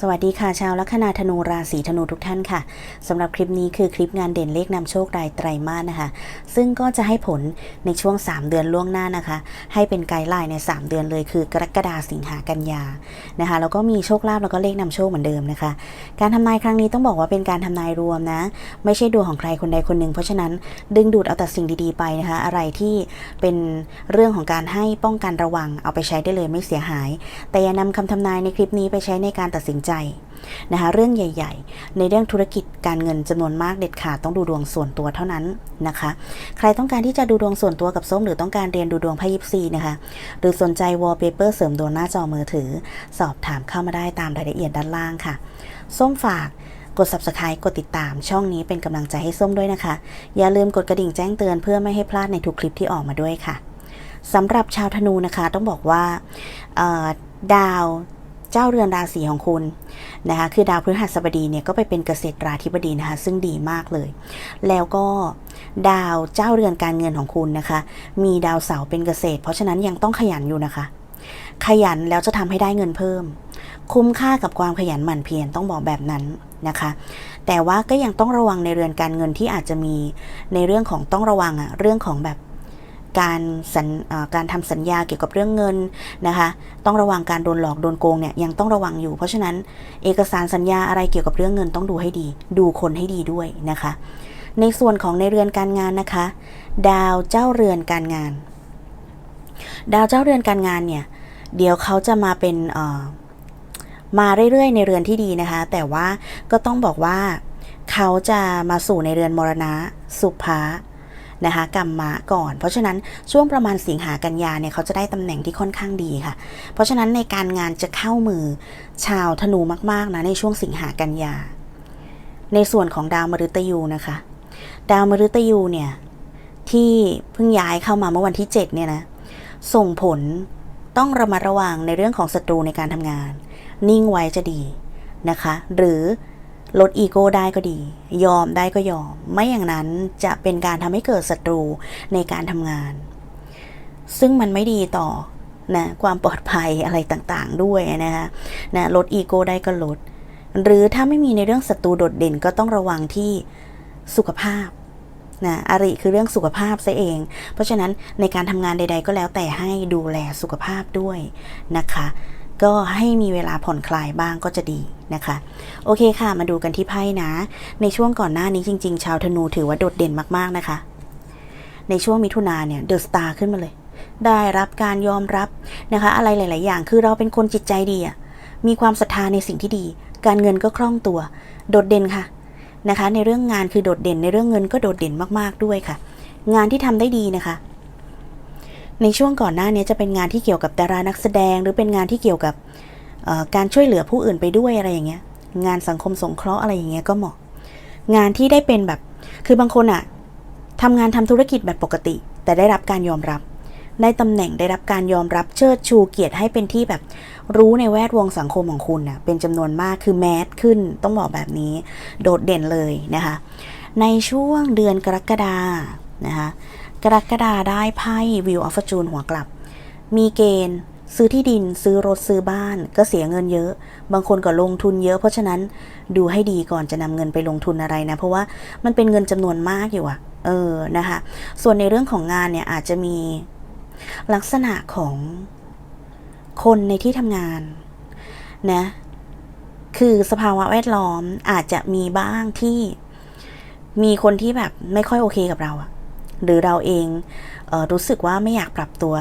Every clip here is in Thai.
สวัสดีค่ะชาวลัคนาธนูราศีธนูทุกท่านค่ะสำหรับคลิปนี้คือคลิปงานเด่นเลขนำโชครายไตรมาสนะคะ ซึ่งก็จะให้ผลในช่วง 3 เดือนล่วงหน้านะคะ ให้เป็นไกด์ไลน์ใน 3 เดือนเลยคือกรกฎาสิงหากันยานะคะแล้วก็มีโชคลาภแล้วก็เลขนำโชคเหมือนเดิมนะคะ การทำนายครั้งนี้ต้องบอกว่าเป็นการทำนายรวมนะ ไม่ใช่ดวงของใครคนใดคนหนึ่ง เพราะฉะนั้นดึงดูดเอาแต่สิ่งดีๆไปนะคะ อะไรที่เป็นเรื่องของการให้ป้องกันระวังเอาไปใช้ได้เลยไม่เสียหาย แต่อย่านำคำทำนายในคลิปนี้ไปใช้ในการตัดสินใจนะคะเรื่องใหญ่ ๆ ในเรื่องธุรกิจการเงินจำนวนมากเด็ดขาดต้องดูดวงส่วนตัวเท่านั้นนะคะ ใครต้องการที่จะดูดวงส่วนตัวกับส้มหรือต้องการเรียนดูดวงไพ่ยิปซีนะคะ หรือสนใจวอลเปเปอร์เสริมดวงหน้าจอมือถือ สอบถามเข้ามาได้ตามรายละเอียดด้านล่างค่ะ ส้มฝากกด subscribe กดติดตามช่องนี้เป็นกำลังใจให้ส้มด้วยนะคะ อย่าลืมกดกระดิ่งแจ้งเตือนเพื่อไม่ให้พลาดในทุกคลิปที่ออกมาด้วยค่ะสำหรับชาวธนูนะคะต้องบอกว่าดาว เจ้าเรือนราศีของคุณนะคะคือดาวพฤหัสบดีเนี่ยก็ไปเป็นเกษตรราธิบดีนะคะซึ่งดีมากเลย แล้วก็ดาวเจ้าเรือนการเงินของคุณนะคะ มีดาวเสาเป็นเกษตร เพราะฉะนั้นยังต้องขยันอยู่นะคะ ขยันแล้วจะทำให้ได้เงินเพิ่ม คุ้มค่ากับความขยันหมั่นเพียรต้องบอกแบบนั้นนะคะ แต่ว่าก็ยังต้องระวังในเรือนการเงินที่อาจจะมีในเรื่องของต้องระวังอะเรื่องของแบบ การสัญการทำสัญญาเกี่ยวกับเรื่องเงินนะคะ ต้องระวังการโดนหลอกโดนโกงเนี่ยยังต้องระวังอยู่ เพราะฉะนั้นเอกสารสัญญาอะไรเกี่ยวกับเรื่องเงินต้องดูให้ดี ดูคนให้ดีด้วยนะคะ ในส่วนของในเรือนการงานนะคะ ดาวเจ้าเรือนการงาน ดาวเจ้าเรือนการงานเนี่ยเดี๋ยวเขาจะมาเป็นมาเรื่อยๆ ในเรือนที่ดีนะคะ แต่ว่าก็ต้องบอกว่าเขาจะมาสู่ในเรือนมรณะ สุภา นะคะกรรมะก่อน เพราะฉะนั้นช่วงประมาณสิงหากันยาเนี่ยเขาจะได้ตำแหน่งที่ค่อนข้างดีค่ะ เพราะฉะนั้นในการงานจะเข้ามือชาวธนูมากๆนะในช่วงสิงหากันยา ในส่วนของดาวมฤตยูนะคะ ดาวมฤตยูเนี่ยที่เพิ่งย้ายเข้ามาเมื่อวันที่ 7 เนี่ยนะส่งผลต้องระมัดระวังในเรื่องของศัตรูในการทำงาน นิ่งไว้จะดีนะคะ หรือ ลดอีโก้ได้ก็ดี ยอมได้ก็ยอม ไม่อย่างนั้นจะเป็นการทำให้เกิดศัตรูในการทำงาน ซึ่งมันไม่ดีต่อนะความปลอดภัยอะไรต่างๆ ด้วยนะคะนะลดอีโก้ได้ก็ลด หรือถ้าไม่มีในเรื่องศัตรูโดดเด่นก็ต้องระวังที่สุขภาพนะอริคือเรื่องสุขภาพซะเอง เพราะฉะนั้นในการทำงานใด ๆ ก็แล้วแต่ให้ดูแลสุขภาพด้วยนะคะ ก็ให้มีเวลาผ่อนคลายบ้างก็จะดีนะคะ โอเคค่ะ มาดูกันที่ไพ่นะ ในช่วงก่อนหน้านี้จริง ๆ ชาวธนูถือว่าโดดเด่นมากๆนะคะ ในช่วงมิถุนาเนี่ยเดอะสตาร์ขึ้นมาเลย ได้รับการยอมรับนะคะ อะไรหลาย ๆ อย่างคือเราเป็นคนจิตใจดีอะมีความศรัทธาในสิ่งที่ดี การเงินก็คล่องตัว โดดเด่นค่ะนะคะ ในเรื่องงานคือโดดเด่นในเรื่องเงินก็โดดเด่นมากๆด้วยค่ะ งานที่ทำได้ดีนะคะ ในช่วงก่อนหน้านี้จะเป็นงานที่เกี่ยวกับดารานักแสดง หรือเป็นงานที่เกี่ยวกับการช่วยเหลือผู้อื่นไปด้วยอะไรอย่างเงี้ย งานสังคมสงเคราะห์อะไรอย่างเงี้ยก็เหมาะ งานที่ได้เป็นแบบ คือบางคนอะทำงานทำธุรกิจแบบปกติ แต่ได้รับการยอมรับ ได้ตำแหน่งได้รับการยอมรับเชิดชูเกียรติให้เป็นที่แบบรู้ในแวดวงสังคมของคุณน่ะเป็นจำนวนมากคือแมสขึ้นต้องบอกแบบนี้ โดดเด่นเลยนะคะ ในช่วงเดือนกรกฎานะคะ กรกฎาได้ไพ่วิวออฟฟจูนหัวกลับ มีเกณฑ์ซื้อที่ดินซื้อรถซื้อบ้านก็เสียเงินเยอะ บางคนก็ลงทุนเยอะเพราะฉะนั้นดูให้ดีก่อนจะนำเงินไปลงทุนอะไรนะ เพราะว่ามันเป็นเงินจำนวนมากอยู่อะเออนะคะ ส่วนในเรื่องของงานเนี่ยอาจจะมีลักษณะของคนในที่ทำงานนะคือสภาวะแวดล้อมอาจจะมีบ้างที่มีคนที่แบบไม่ค่อยโอเคกับเราอะ หรือเราเองเออรู้สึกว่าไม่อยากปรับตัว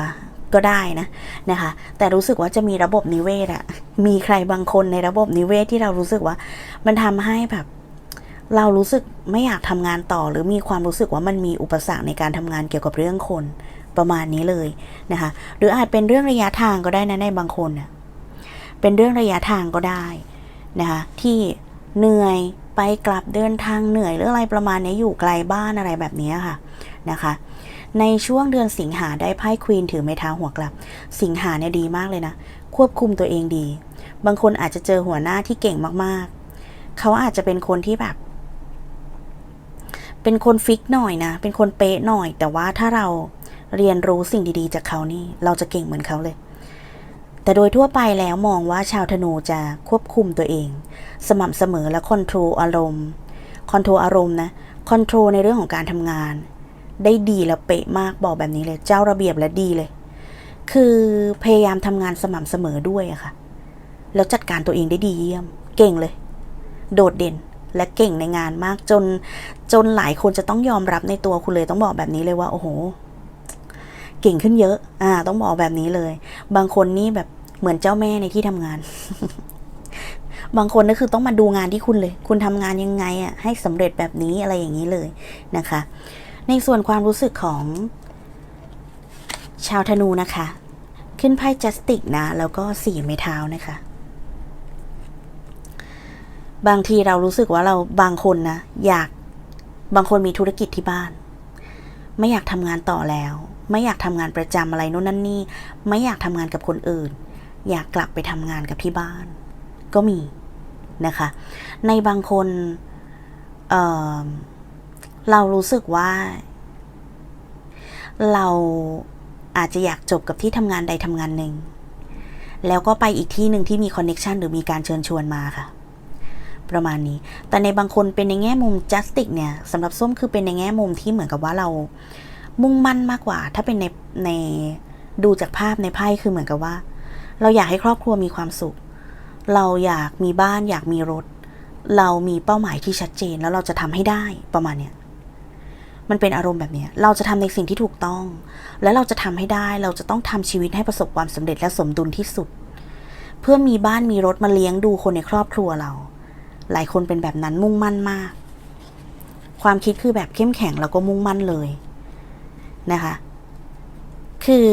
ก็ได้นะนะคะ แต่รู้สึกว่าจะมีระบบนิเวศอะมีใครบางคนในระบบนิเวศที่เรารู้สึกว่า มันทำให้แบบเรารู้สึกไม่อยากทำงานต่อ หรือมีความรู้สึกว่ามันมีอุปสรรคในการทำงานเกี่ยวกับเรื่องคนประมาณนี้เลยนะคะ หรืออาจเป็นเรื่องระยะทางก็ได้นะในบางคนน่ะเป็นเรื่องระยะทางก็ได้นะคะที่เหนื่อย ไปกลับเดินทางเหนื่อยหรืออะไรประมาณนี้อยู่ไกลบ้านอะไรแบบนี้ค่ะนะคะในช่วงเดือนสิงหาได้ไพ่ควีนถือไม้เท้าหัวกลับ สิงหาเนี่ยดีมากเลยนะ ควบคุมตัวเองดี บางคนอาจจะเจอหัวหน้าที่เก่งมากๆ เขาอาจจะเป็นคนที่แบบ เป็นคนฟิกหน่อยนะ เป็นคนเป๊ะหน่อย แต่ว่าถ้าเราเรียนรู้สิ่งดีๆ จากเขานี่ เราจะเก่งเหมือนเขาเลย แต่โดยทั่วไปแล้วมองว่าชาวธนูจะควบคุมตัวเอง สม่ำเสมอและคอนโทรลอารมณ์คอนโทรลอารมณ์นะคอนโทรลในเรื่องของการทำงาน ได้ดีและเป๊ะมากบอกแบบนี้เลย เจ้าระเบียบและดีเลย คือพยายามทำงานสม่ำเสมอด้วยอะค่ะ แล้วจัดการตัวเองได้ดีเยี่ยม เก่งเลย โดดเด่นและเก่งในงานมากจน จนหลายคนจะต้องยอมรับในตัวคุณเลยต้องบอกแบบนี้เลยว่า โอ้โห เก่งขึ้นเยอะ อ่า ต้องบอกแบบนี้เลย บางคนนี่แบบ เหมือนเจ้าแม่ในที่ทำงาน บางคนก็คือต้องมาดูงานที่คุณเลย คุณทำงานยังไงอะให้สำเร็จแบบนี้อะไรอย่างนี้เลยนะคะ ในส่วนความรู้สึกของ ชาวธนูนะคะ ขึ้นไพ่จัสติกนะ แล้วก็สี่ไม้เท้านะคะ บางทีเรารู้สึกว่าเราบางคนนะอยากบางคนมีธุรกิจที่บ้าน ไม่อยากทำงานต่อแล้ว ไม่อยากทำงานประจำอะไรโน่นนั่นนี่ ไม่อยากทำงานกับคนอื่น อยากกลับไปทำงานกับที่บ้าน ก็มีนะคะ ในบางคนเเรารู้สึกว่า เราอาจจะอยากจบกับที่ทำงานใดทำงานหนึ่ง แล้วก็ไปอีกที่หนึ่งที่มีคอนเน็ชันหรือมีการเชิญชวนมาค่ะ ประมาณนี้ แต่ในบางคนเป็นในแง่มุมจัสติกเนี่ยสำหรับส้มคือเป็นในแง่มุมที่เหมือนกับว่าเรามุ่งมั่นมากกว่า ถ้าเป็นในในดูจากภาพในไพ่คือเหมือนกับว่า เราอยากให้ครอบครัวมีความสุข เราอยากมีบ้านอยากมีรถ เรามีเป้าหมายที่ชัดเจนแล้วเราจะทำให้ได้ประมาณเนี้ยมันเป็นอารมณ์แบบนี้เราจะทำในสิ่งที่ถูกต้อง และเราจะทำให้ได้เราจะต้องทำชีวิตให้ประสบความสำเร็จและสมดุลที่สุด เพื่อมีบ้านมีรถมาเลี้ยงดูคนในครอบครัวเรา หลายคนเป็นแบบนั้นมุ่งมั่นมาก ความคิดคือแบบเข้มแข็งแล้วก็มุ่งมั่นเลยนะคะ คือ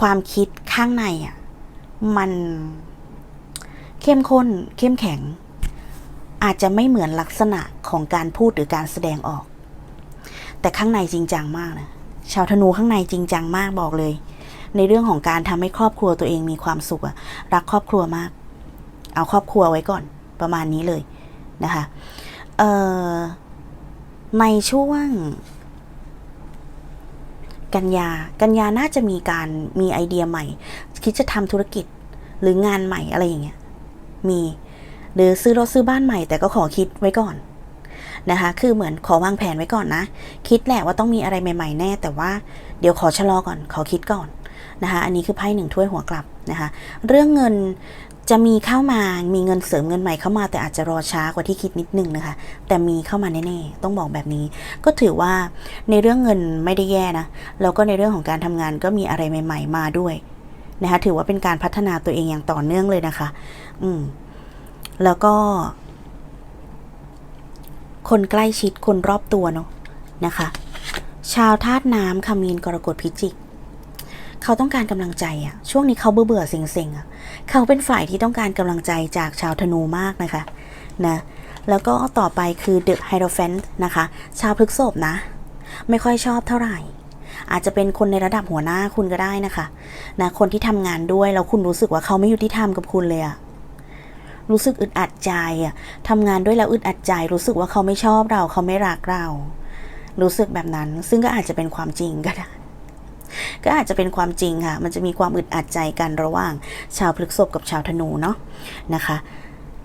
ความคิดข้างในอะ มันเข้มข้นเข้มแข็ง อาจจะไม่เหมือนลักษณะของการพูดหรือการแสดงออก แต่ข้างในจริงจังมากนะชาวธนูข้างในจริงจังมากบอกเลย ในเรื่องของการทำให้ครอบครัวตัวเองมีความสุขอะรักครอบครัวมาก เอาครอบครัวไว้ก่อนประมาณนี้เลยนะคะเอ่อในช่วง กันยา กันยาน่าจะมีการมีไอเดียใหม่ คิดจะทำธุรกิจหรืองานใหม่อะไรอย่างเงี้ยมีหรือซื้อรถซื้อบ้านใหม่ แต่ก็ขอคิดไว้ก่อนนะคะ คือเหมือนขอวางแผนไว้ก่อนนะ คิดแหละว่าต้องมีอะไรใหม่ ๆ แน่ แต่ว่าเดี๋ยวขอชะลอก่อน ขอคิดก่อนนะคะ อันนี้คือไพ่หนึ่งถ้วยหัวกลับนะคะ เรื่องเงินจะมีเข้ามา มีเงินเสริมเงินใหม่เข้ามา แต่อาจจะรอช้ากว่าที่คิดนิดนึงนะคะ แต่มีเข้ามาแน่ๆ ต้องบอกแบบนี้ ก็ถือว่าในเรื่องเงินไม่ได้แย่นะ แล้วก็ในเรื่องของการทำงานก็มีอะไรใหม่ ๆ มาด้วย นะคะถือว่าเป็นการพัฒนาตัวเองอย่างต่อเนื่องเลยนะคะ อืม แล้วก็ คนใกล้ชิดคนรอบตัวเนาะนะคะ ชาวธาตุน้ำคามีนกรกฎพิจิก เขาต้องการกำลังใจอะช่วงนี้เขาเบื่อเบื่อๆเซ็งๆอะเขาเป็นฝ่ายที่ต้องการกำลังใจจากชาวธนูมากนะคะนะแล้วก็ต่อไปคือ The Hierophant นะคะ ชาวพฤกษภนะ ไม่ค่อยชอบเท่าไหร่ อาจจะเป็นคนในระดับหัวหน้าคุณก็ได้นะคะนะคนที่ทำงานด้วยแล้วคุณรู้สึกว่าเขาไม่ยุติธรรมกับคุณเลยอะรู้สึกอึดอัดใจอะทำงานด้วยแล้วอึดอัดใจ รู้สึกว่าเขาไม่ชอบเราเขาไม่รักเรา รู้สึกแบบนั้น ซึ่งก็อาจจะเป็นความจริงก็ได้ก็อาจจะเป็นความจริงค่ะ มันจะมีความอึดอัดใจกันระหว่าง ชาวพฤกษภกับชาวธนูเนาะนะคะ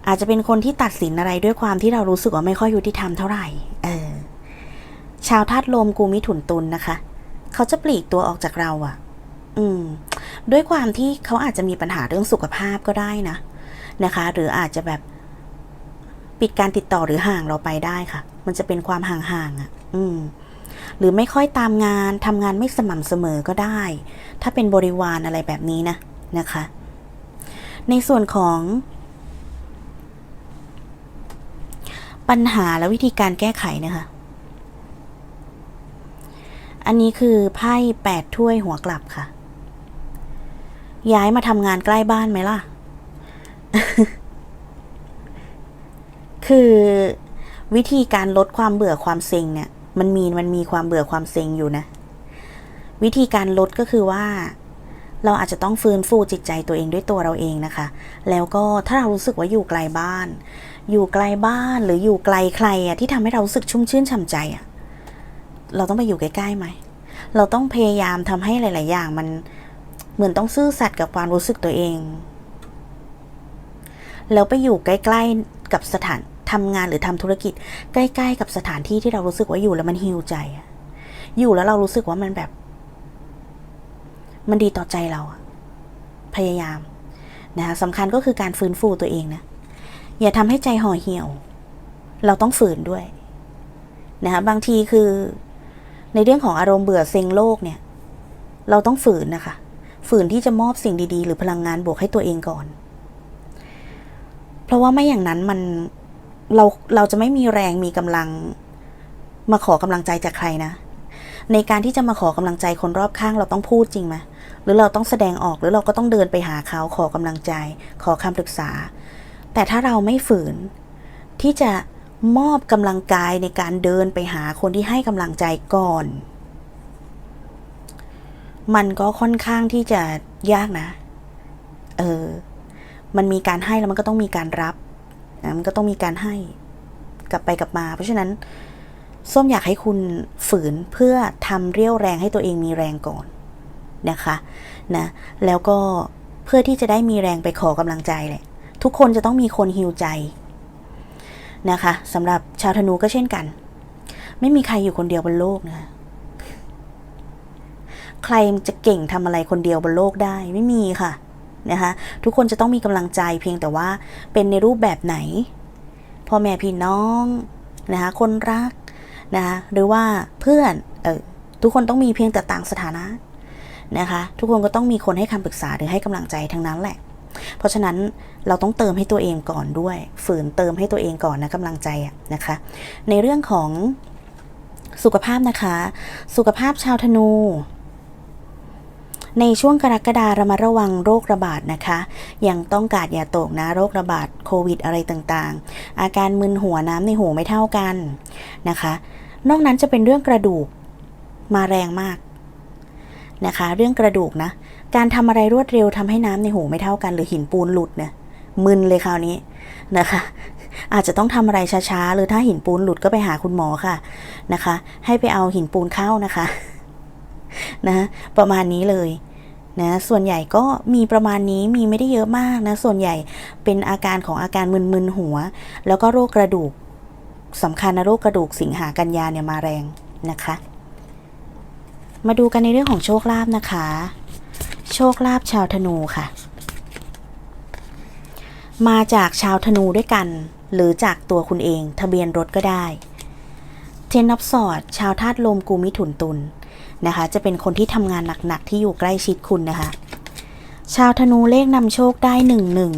อาจจะเป็นคนที่ตัดสินอะไรด้วยความที่เรารู้สึกว่าไม่ค่อยยุติธรรมเท่าไหร่ เออ ชาวธาตุลมกูมิถุนตุลนนะคะ เขาจะปลีกตัวออกจากเราอะ่ะ อืม ด้วยความที่เขาอาจจะมีปัญหาเรื่องสุขภาพก็ได้นะ นะคะ หรืออาจจะแบบปิดการติดต่อหรือห่างเราไปได้ค่ะ มันจะเป็นความห่างๆอะ่ะ อืม หรือไม่ค่อยตามงานทำงานไม่สม่ำเสมอก็ได้ ถ้าเป็นบริวารอะไรแบบนี้นะนะคะ ในส่วนของปัญหาและวิธีการแก้ไขนะคะ อันนี้คือไพ่แปดถ้วยหัวกลับค่ะ ย้ายมาทำงานใกล้บ้านไหมล่ะ คือวิธีการลดความเบื่อความเซ็งเนี่ย มันมีมันมีความเบื่อความเซ็งอยู่นะ วิธีการลดก็คือว่า เราอาจจะต้องฟื้นฟูจิตใจตัวเองด้วยตัวเราเองนะคะ แล้วก็ถ้าเรารู้สึกว่าอยู่ไกลบ้าน อยู่ไกลบ้านหรืออยู่ไกลใครอะที่ทำให้เรารู้สึกชุ่มชื่นฉ่ำใจอะ เราต้องไปอยู่ใกล้ๆไหม เราต้องพยายามทำให้หลาย ๆ อย่างมันเหมือนต้องซื่อสัตย์กับความรู้สึกตัวเอง แล้วไปอยู่ใกล้ ๆ กับสถานทำงานหรือทำธุรกิจ ใกล้ ๆ กับสถานที่ที่เรารู้สึกว่าอยู่แล้วมันฮิวใจอยู่แล้วเรารู้สึกว่ามันแบบ มันดีต่อใจเราพยายามนะคะสำคัญก็คือการฟื้นฟูตัวเองนะ อย่าทำให้ใจห่อเหี่ยว เราต้องฝืนด้วยนะคะบางทีคือ ในเรื่องของอารมณ์เบื่อเซ็งโลกเนี่ย เราต้องฝืนนะคะ ฝืนที่จะมอบสิ่งดีๆ หรือพลังงานบวกให้ตัวเองก่อน เพราะว่าไม่อย่างนั้นมันเราเราจะไม่มีแรงมีกำลัง มาขอกำลังใจจากใครนะ ในการที่จะมาขอกำลังใจคนรอบข้างเราต้องพูดจริงไหมหรือเราต้องแสดงออกหรือเราก็ต้องเดินไปหาเขาขอกำลังใจ ขอคำปรึกษา แต่ถ้าเราไม่ฝืนที่จะ มอบกำลังกายในการเดินไปหาคนที่ให้กำลังใจก่อน มันก็ค่อนข้างที่จะยากนะ เออ มันมีการให้แล้วมันก็ต้องมีการรับมันก็ต้องมีการให้กลับไปกลับมา เพราะฉะนั้นส้มอยากให้คุณฝืนเพื่อทำเรี่ยวแรงให้ตัวเองมีแรงก่อนนะคะนะแล้วก็เพื่อที่จะได้มีแรงไปขอกำลังใจแหละทุกคนจะต้องมีคนฮิวใจ นะคะสำหรับชาวธนูก็เช่นกัน ไม่มีใครอยู่คนเดียวบนโลกนะใครจะเก่งทำอะไรคนเดียวบนโลกได้ไม่มีค่ะนะคะทุกคนจะต้องมีกำลังใจเพียงแต่ว่าเป็นในรูปแบบไหนพ่อแม่พี่น้องนะคะคนรักนะคะหรือว่าเพื่อนเออทุกคนต้องมีเพียงแต่ต่างสถานะนะคะ ทุกคนก็ต้องมีคนให้คำปรึกษาหรือให้กำลังใจทั้งนั้นแหละ เพราะฉะนั้นเราต้องเติมให้ตัวเองก่อนด้วย ฝืนเติมให้ตัวเองก่อนนะกำลังใจนะคะ ในเรื่องของสุขภาพนะคะ สุขภาพชาวธนู ในช่วงกรกฎาระมัดระวังโรคระบาดนะคะ ยังต้องกาดอย่าตกนะโรคระบาดโควิดอะไรต่างๆ อาการมึนหัวน้ำในหูไม่เท่ากันนะคะ นอกนั้นจะเป็นเรื่องกระดูกมาแรงมากนะคะ เรื่องกระดูกนะ การทำอะไรรวดเร็วทำให้น้ำในหูไม่เท่ากัน หรือหินปูนหลุดเนี่ยมึนเลยคราวนี้นะคะ อาจจะต้องทำอะไรช้าๆ หรือถ้าหินปูนหลุดก็ไปหาคุณหมอค่ะนะคะ ให้ไปเอาหินปูนเข้านะคะนะประมาณนี้เลยนะส่วนใหญ่ก็มีประมาณนี้มีไม่ได้เยอะมากนะ ส่วนใหญ่เป็นอาการของอาการมึนๆหัว แล้วก็โรคกระดูกสำคัญนะโรคกระดูกสิงหากันยาเนี่ยมาแรงนะคะ มาดูกันในเรื่องของโชคลาภนะคะ โชคลาภชาวธนูค่ะ มาจากชาวธนูด้วยกัน หรือจากตัวคุณเอง ทะเบียนรถก็ได้เทนนับสอด ชาวธาตุลมกูมิถุนตุลนะคะ จะเป็นคนที่ทำงานหนักๆที่อยู่ใกล้ชิดคุณนะคะ ชาวธนูเลขนำโชคได้หนึ่งหนึ่ง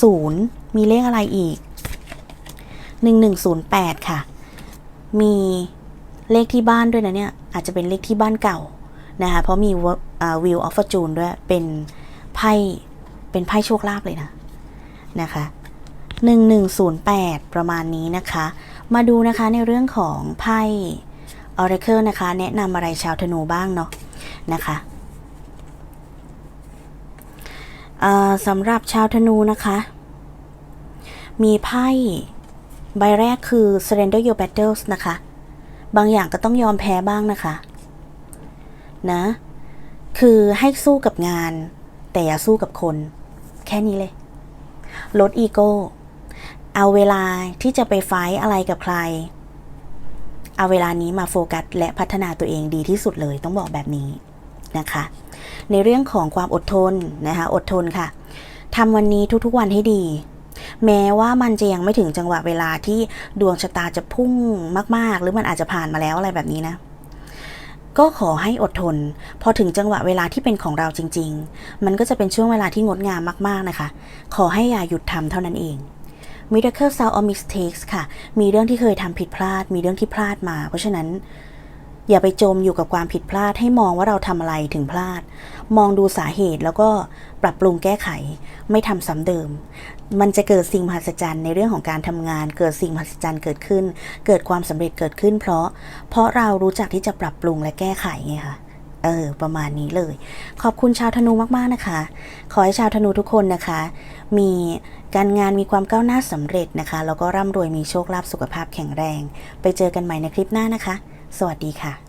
ศูนย์มีเลขอะไรอีกหนึ่งหนึ่งศูนย์แปดค่ะ มีเลขที่บ้านด้วยนะเนี่ย อาจจะเป็นเลขที่บ้านเก่า นะคะเพราะมีวิวออฟฟอร์จูนด้วยเป็นไพ่เป็นไพ่โชคลาภเลยนะนะคะ1108 ประมาณนี้นะคะ มาดูนะคะในเรื่องของไพ่ Oracle นะคะ แนะนำอะไรชาวธนูบ้างเนาะนะคะสำหรับชาวธนูนะคะ มีไพ่ใบแรกคือ Surrender Your Battles นะคะ บางอย่างก็ต้องยอมแพ้บ้างนะคะ นะ คือให้สู้กับงาน แต่อย่าสู้กับคน แค่นี้เลย ลดอีโก้ เอาเวลาที่จะไปไฟอะไรกับใคร เอาเวลานี้มาโฟกัส และพัฒนาตัวเองดีที่สุดเลยต้องบอกแบบนี้นะคะ ในเรื่องของความอดทนนะคะ อดทนค่ะทำวันนี้ทุกๆวันให้ดี แม้ว่ามันจะยังไม่ถึงจังหวะเวลาที่ดวงชะตาจะพุ่งมาก ๆ หรือมันอาจจะผ่านมาแล้วอะไรแบบนี้นะ ก็ขอให้อดทน พอถึงจังหวะเวลาที่เป็นของเราจริง ๆ มันก็จะเป็นช่วงเวลาที่งดงามมากๆนะคะ ขอให้อย่าหยุดทำเท่านั้นเอง Miracle Sound of Mistakes ค่ะ มีเรื่องที่เคยทำผิดพลาด มีเรื่องที่พลาดมา เพราะฉะนั้น อย่าไปจมอยู่กับความผิดพลาด ให้มองว่าเราทำอะไรถึงพลาด มองดูสาเหตุแล้วก็ปรับปรุงแก้ไข ไม่ทำซ้ำเดิม มันจะเกิดสิ่งมหัศจรรย์ในเรื่องของการทำงาน เกิดสิ่งมหัศจรรย์เกิดขึ้น เกิดความสำเร็จเกิดขึ้น เพราะ เพราะเรารู้จักที่จะปรับปรุงและแก้ไขไงคะเออ ประมาณนี้เลย ขอบคุณชาวธนูมาก ๆ นะคะ ขอให้ชาวธนูทุกคนนะคะ มีการงานมีความก้าวหน้าสำเร็จนะคะ แล้วก็ร่ำรวยมีโชคลาภสุขภาพแข็งแรง ไปเจอกันใหม่ในคลิปหน้านะคะ สวัสดีค่ะ